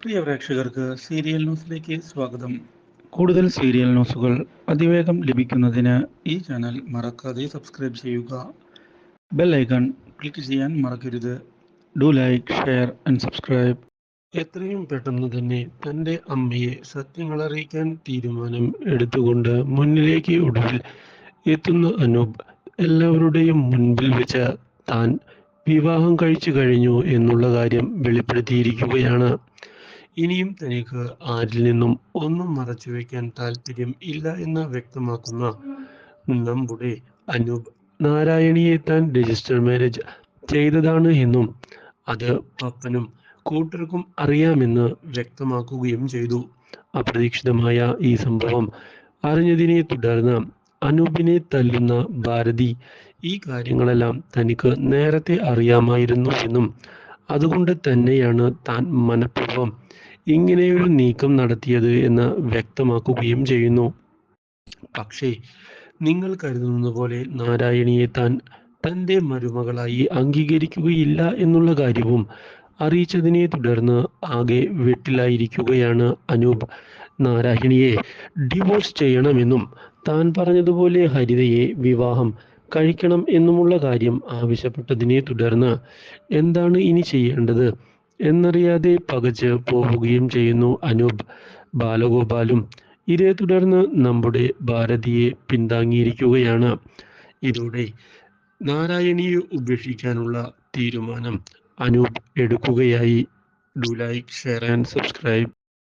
പ്രിയ പ്രേക്ഷകർക്ക് സീരിയൽ ന്യൂസിലേക്ക് സ്വാഗതം. കൂടുതൽ സീരിയൽ ന്യൂസുകൾ അതിവേഗം ലഭിക്കുന്നതിന് ഈ ചാനൽ മറക്കാതെ സബ്സ്ക്രൈബ് ചെയ്യുക. ബെൽ ഐക്കൺ ക്ലിക്ക് ചെയ്യാൻ മറക്കരുത്. Do like share and subscribe. എത്രയും പെട്ടെന്ന് തന്നെ തന്റെ അമ്മയെ സത്യങ്ങൾ അറിയിക്കാൻ തീരുമാനം എടുത്തുകൊണ്ട് മുന്നിലേക്ക് ഒടുവിൽ എത്തുന്ന അനൂപ് എല്ലാവരുടെയും മുൻപിൽ വെച്ച് താൻ വിവാഹം കഴിച്ചു കഴിഞ്ഞു എന്നുള്ള കാര്യം വെളിപ്പെടുത്തിയിരിക്കുകയാണ്. ഇനിയും തനിക്ക് ആരിൽ നിന്നും ഒന്നും മറച്ചു വയ്ക്കാൻ താല്പര്യം ഇല്ല എന്ന് വ്യക്തമാക്കുന്ന നമ്മുടെ അനൂപ് നാരായണിയെ താൻ രജിസ്റ്റർ മാരേജ് ചെയ്തതാണ് എന്നും അത് പപ്പനും കൂട്ടർക്കും അറിയാമെന്ന് വ്യക്തമാക്കുകയും ചെയ്തു. അപ്രതീക്ഷിതമായ ഈ സംഭവം അറിഞ്ഞതിനെ തുടർന്ന് അനൂപിനെ തല്ലുന്ന ഭാരതി ഈ കാര്യങ്ങളെല്ലാം തനിക്ക് നേരത്തെ അറിയാമായിരുന്നു എന്നും അതുകൊണ്ട് തന്നെയാണ് താൻ മനഃപൂർവം ഇങ്ങനെയൊരു നീക്കം നടത്തിയത് എന്ന് വ്യക്തമാക്കുകയും ചെയ്യുന്നു. പക്ഷേ നിങ്ങൾ കരുതുന്നത് പോലെ നാരായണിയെ താൻ തന്റെ മരുമകളായി അംഗീകരിക്കുകയില്ല എന്നുള്ള കാര്യവും അറിയിച്ചതിനെ തുടർന്ന് ആകെ വെട്ടിലായിരിക്കുകയാണ് അനൂപ്. നാരായണിയെ ഡിവോഴ്സ് ചെയ്യണമെന്നും താൻ പറഞ്ഞതുപോലെ ഹരിതയെ വിവാഹം കഴിക്കണം എന്നുമുള്ള കാര്യം ആവശ്യപ്പെട്ടതിനെ തുടർന്ന് എന്താണ് ഇനി ചെയ്യേണ്ടത്? എന്നറിയാതെ പകച്ച് പോവുകയും ചെയ്യുന്നു അനൂപ്. ബാലഗോപാലും ഇതേ തുടർന്ന് നമ്മുടെ ഭാരതിയെ പിന്താങ്ങിയിരിക്കുകയാണ്. ഇതോടെ നാരായണിയെ ഉപേക്ഷിക്കാനുള്ള തീരുമാനം Anoop എടുക്കുകയായി. Do like share and subscribe